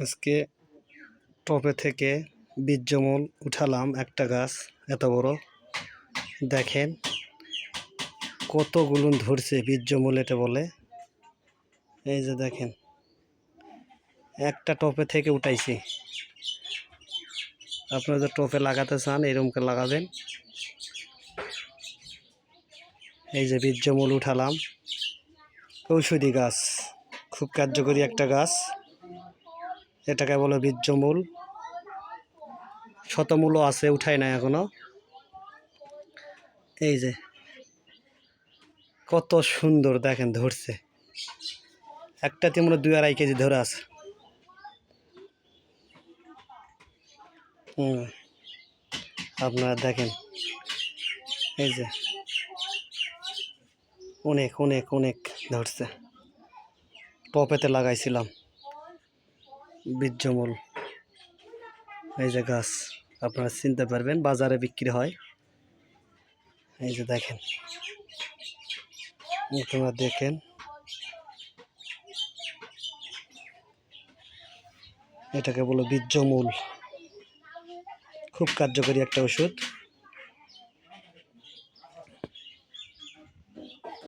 আজকে টপে থেকে বীর্যমূল উঠালাম একটা গাছ, এত বড়। দেখেন কত কতগুলো ধরছে বীর্যমূল এটা বলে। এই যে দেখেন, একটা টপে থেকে উঠাইছি। আপনারা যে টপে লাগাতে চান এরকমকে লাগাবেন। এই যে বীর্যমূল উঠালাম। ঔষধি গাছ, খুব কার্যকরী একটা গাছ। এটাকে বলে বীর্যমূল শতমূলও আছে উঠাই নাই এখনও। এই যে, কত সুন্দর দেখেন ধরছে। একটাতে মনে দুই আড়াই কেজি ধরে আছে। আপনারা দেখেন। এই যে, অনেক অনেক অনেক ধরছে। টপেতে লাগাইছিলাম। বীর্যমূল এই যে গাছ, আপনারা চিনতে পারবেন, বাজারে বিক্রি হয়। এই যে দেখেন। আপনারা দেখেন। এটাকে বলো বীর্যমূল খুব কার্যকরী একটা ওষুধ।